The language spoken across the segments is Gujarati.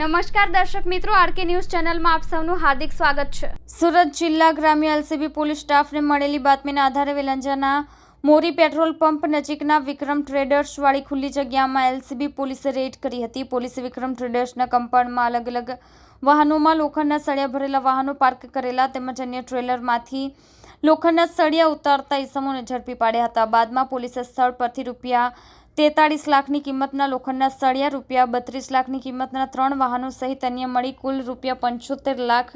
નમસ્કાર દર્શક મિત્રો, આરકે ન્યૂઝ ચેનલમાં આપ સૌનું હાર્દિક સ્વાગત છે. સુરત જિલ્લા ગ્રામ્ય એલસીબી પોલીસ સ્ટાફને મળેલી બાતમીના આધારે વેલંજાના મોરી પેટ્રોલ પંપ નજીકના વિક્રમ ટ્રેડર્સવાળી ખુલ્લી જગ્યામાં એલસીબી પોલીસે રેડ કરી હતી. પોલીસે વિક્રમ ટ્રેડર્સના કમ્પાઉન્ડમાં અલગ અલગ વાહનોમાં લોખંડના સળિયા ભરેલા વાહનો પાર્ક કરેલા તેમજ અન્ય ટ્રેલરમાંથી લોખંડના સળિયા ઉતારતા ઈસમોને ઝડપી પાડ્યા હતા. બાદમાં પોલીસે સ્થળ પરથી રૂપિયા તેતાળીસ લાખની કિંમતના લોખંડના સળિયા રૂપિયા, બત્રીસ લાખની કિંમતના ત્રણ વાહનો સહિત અન્ય મળી કુલ રૂપિયા પંચોતેર લાખ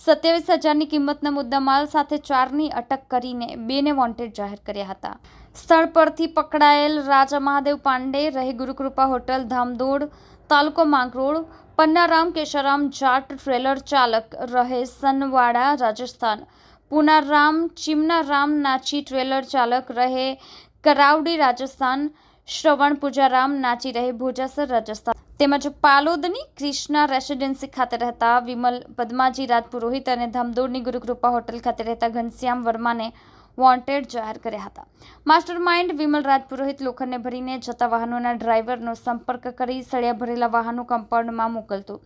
સત્યાવીસ હજારની કિંમતના મુદ્દામાલ સાથે ચારની અટક કરીને બેને વોન્ટેડ જાહેર કર્યા હતા. સ્થળ પરથી પકડાયેલ રાજા મહાદેવ પાંડે રહે ગુરુકૃપા હોટલ ધામદોડ તાલુકો માંગરોળ, પન્નારામ કેશારામ જાટ ટ્રેલર ચાલક રહે સનવાડા, રાજસ્થાન. પુનારામ, ચિમનારામ નાચી ટ્રેલર ચાલક રહે કરાવડી, રાજસ્થાન. શ્રવણ પૂજારામ નાચી રહે ભોજાસર રાજસ્થાન. તેમજ પાલોદની ક્રિષ્ના રેસિડેન્સી ખાતે રહેતા વિમલ પદ્માજી રાજપુરોહિત અને ધામદોડની ગુરુકૃપા હોટલ ખાતે રહેતા ઘનશ્યામ વર્માને વોન્ટેડ જાહેર કર્યા હતા. માસ્ટર માઇન્ડ વિમલ રાજપુરોહિત લોખંડને ભરીને જતા વાહનોના ડ્રાઈવરનો સંપર્ક કરી સળિયા ભરેલા વાહનો કમ્પાઉન્ડમાં મોકલતો.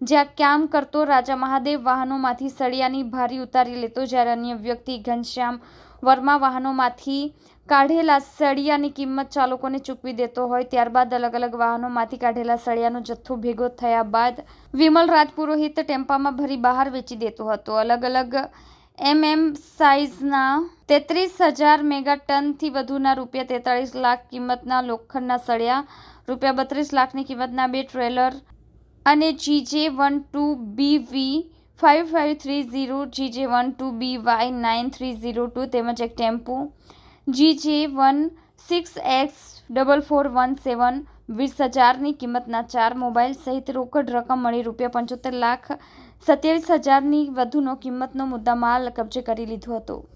જ્યાં કામ કરતો રાજા મહાદેવ વાહનોમાંથી સળિયાની ભારી ઉતારી લેતો, જ્યારે અન્ય વ્યક્તિ ઘનશ્યામ વર્મા વાહનોમાંથી કાઢેલા સળિયાની કિંમત ચાલકોને ચૂકવી દેતો હોય, ત્યારબાદ અલગ અલગ વાહનોમાંથી કાઢેલા સળિયાનો જથ્થો ભેગો થયા બાદ વિમલ રાજપુરોહિત ટેમ્પામાં ભરી બહાર વેચી દેતો હતો. અલગ અલગ એમએમ સાઇઝના તેત્રીસ હજાર મેગા ટનથી વધુના રૂપિયા તેતાળીસ લાખ કિંમતના લોખંડના સળિયા, રૂપિયા બત્રીસ લાખની કિંમતના બે ટ્રેલર અને GJ one two B V five five three zero GJ one two B Y nine three zero two તેમજ એક tempo. GJ one six X double four one seven વીસ હજારની કિંમતના ચાર મોબાઈલ સહિત રોકડ રકમ મળી રૂપિયા પંચોતેર લાખ સત્યાવીસ હજારની વધુનો કિંમતનો મુદ્દામાલ કબજે કરી લીધો હતો.